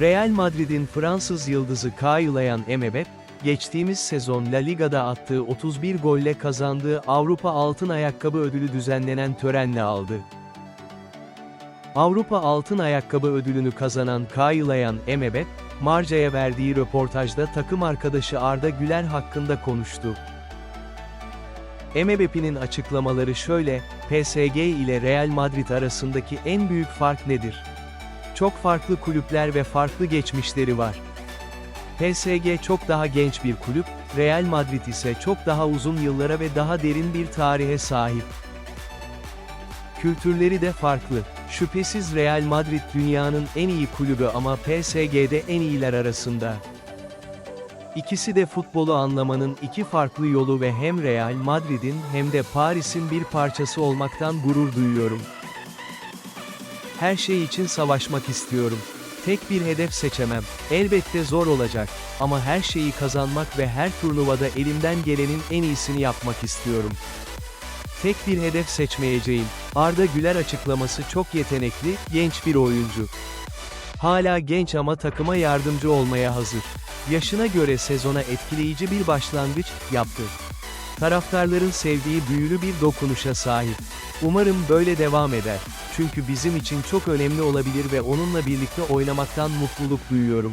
Real Madrid'in Fransız yıldızı Kylian Mbappé, geçtiğimiz sezon La Liga'da attığı 31 golle kazandığı Avrupa Altın Ayakkabı ödülü düzenlenen törenle aldı. Avrupa Altın Ayakkabı ödülünü kazanan Kylian Mbappé, Marca'ya verdiği röportajda takım arkadaşı Arda Güler hakkında konuştu. Mbappe'nin açıklamaları şöyle, PSG ile Real Madrid arasındaki en büyük fark nedir? Çok farklı kulüpler ve farklı geçmişleri var. PSG çok daha genç bir kulüp, Real Madrid ise çok daha uzun yıllara ve daha derin bir tarihe sahip. Kültürleri de farklı. Şüphesiz Real Madrid dünyanın en iyi kulübü ama PSG'de en iyiler arasında. İkisi de futbolu anlamanın iki farklı yolu ve hem Real Madrid'in hem de Paris'in bir parçası olmaktan gurur duyuyorum. Her şey için savaşmak istiyorum. Tek bir hedef seçemem. Elbette zor olacak. Ama her şeyi kazanmak ve her turnuvada elimden gelenin en iyisini yapmak istiyorum. Tek bir hedef seçmeyeceğim. Arda Güler açıklaması çok yetenekli, genç bir oyuncu. Hala genç ama takıma yardımcı olmaya hazır. Yaşına göre sezona etkileyici bir başlangıç yaptı. Taraftarların sevdiği büyülü bir dokunuşa sahip. Umarım böyle devam eder. Çünkü bizim için çok önemli olabilir ve onunla birlikte oynamaktan mutluluk duyuyorum.